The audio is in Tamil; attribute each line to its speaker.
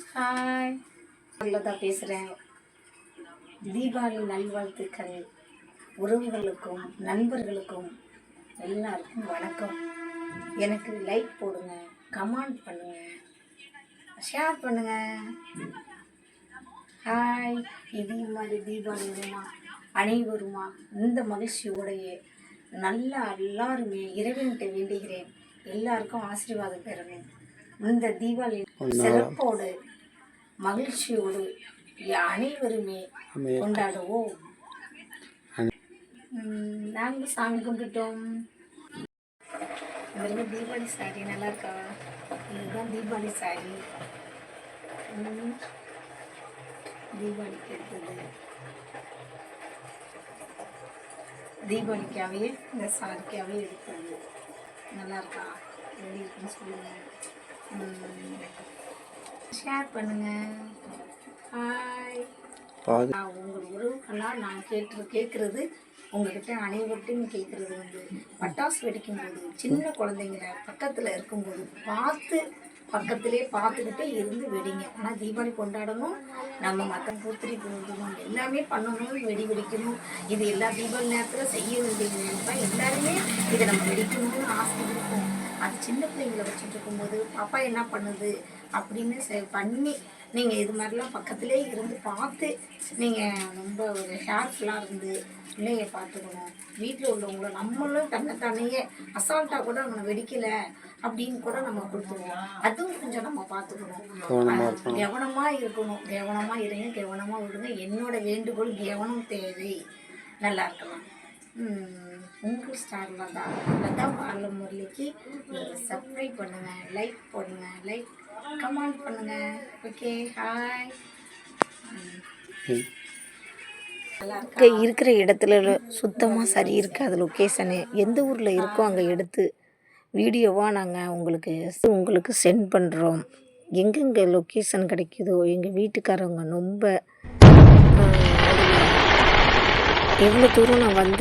Speaker 1: ஹாய் தான் பேசுகிறேன் தீபாவளி நல்வாழ்த்துக்கள். உறவுகளுக்கும் நண்பர்களுக்கும் எல்லாருக்கும் வணக்கம். எனக்கு லைக் போடுங்க கமெண்ட் பண்ணுங்க ஷேர் பண்ணுங்க. ஹாய் இதே மாதிரி தீபாவளி வருமா அனைவருமா இந்த மகிழ்ச்சியோடையே நல்லா எல்லாருமே இறைவன்கிட்ட வேண்டுகிறேன். எல்லாருக்கும் ஆசீர்வாதம் பெறணும் இந்த தீபாவளி சிறப்போடு மகிழ்ச்சியோடு அனைவருமே கொண்டாடுவோம். ம், நாங்களும் சாமி கும்பிட்டோம். இந்த தீபாவளி சாரி நல்லா இருக்கா? இதுதான் தீபாவளி சாரி தீபாவளிக்கு எடுத்தது. தீபாவளிக்காகவே இந்த சாரிக்காகவே எடுத்தது. நல்லா இருக்கா? எப்படி இருக்குன்னு சொல்லுங்கள் ஷேர் பண்ணுங்க. ஹாய்
Speaker 2: பாது
Speaker 1: நான் உங்கள் உறவுகளால் நான் கேட்டு கேட்குறது உங்ககிட்ட அனைவர்கிட்டையும் கேட்குறது வந்து பட்டாசு வெடிக்கும்போது சின்ன குழந்தைங்கள பக்கத்தில் இருக்கும்போது பார்த்து பக்கத்திலே பார்த்துக்கிட்டே இருந்து வெடிங்க. ஆனால் தீபாவளி கொண்டாடணும். நம்ம மற்ற பூத்திரி போடணும் எல்லாமே பண்ணணும். வெடி வெடிக்கணும். இது எல்லா தீபாவளி நேரத்தில் செய்ய வேண்டியது தான். எல்லாருமே இதை நம்ம வெடிக்கணும்னு ஆசை இருக்கும் அது சின்ன பிள்ளைங்களை வச்சுட்டு இருக்கும்போது பாப்பா என்ன பண்ணுது? அப்படின்னு செ- பண்ணி நீங்கள் இது மாதிரிலாம் பக்கத்திலே இருந்து பார்த்து நீங்கள் ரொம்ப ஒரு ஹேர்ஃபுல்லாக இருந்து பிள்ளைய பார்த்துக்கணும். வீட்டில் உள்ளவங்கள நம்மளும் தன்னைத்தானையே அசால்ட்டாக கூட நம்ம வெடிக்கலை அப்படின்னு கூட நம்ம கொடுத்துருவோம். அதுவும் கொஞ்சம் நம்ம பார்த்துக்கணும். கவனமாக இருக்கணும். கவனமாக இருங்க கவனமாக விடுங்க. என்னோட வேண்டுகோள் கவனம் தேவை. நல்லா இருக்கலாம் உங்கள் ஸ்டார் லதா லதா பால முரளிக்கு சப்ஸ்கிரைப் பண்ணுங்கள் லைக் பண்ணுங்கள் லைக் கமெண்ட் பண்ணுங்கள் ஓகே ஹாய் இங்கே இருக்கிற இடத்துல சுத்தமாக சரி இருக்காது லொக்கேஷனு எந்த ஊரில் இருக்கோ அங்கே எடுத்து வீடியோவாக நாங்கள் உங்களுக்கு உங்களுக்கு சென்ட் பண்ணுறோம் எங்கெங்கே லொக்கேஷன் கிடைக்குதோ எங்கள் வீட்டுக்காரவங்க ரொம்ப எவ்வளோ தூரம் நான் வந்து